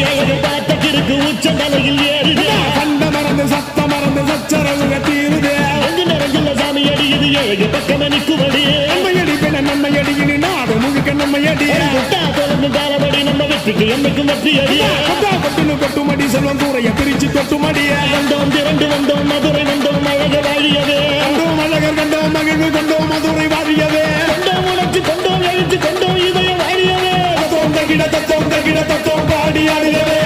இருக்கு உச்ச தலையில் ஏறுது. கண்ட மறந்து சத்த மறந்து சச்சரவுக தீருதே. அங்கு நிறைஞ்சுள்ள சாமி அடியுது ஏழு பக்கம் நிற்குமடி நன்மையடி பின்ன நன்மையடி இனி நாடு முழுக்க நன்மையடி விட்டா தொடர்ந்து காலமடி நம்ம வெற்றிக்கு என்னைக்கும் வெற்றி அடி. கொட்டா கொட்டுன்னு கொட்டுமடி செல்வம் கூரைய பிரிச்சு கொட்டுமடிய வந்தோம் திரண்டு வந்தோம் மதுரை வந்தோம் அழக வாழியவே. கண்டோம் அழகர் கண்டோம் மகிழ்வு கண்டோம் மதுரை வாரியவே கொண்டோம் உணர்ச்சி கொண்டோம் எழுச்சி கொடியாடுகிறது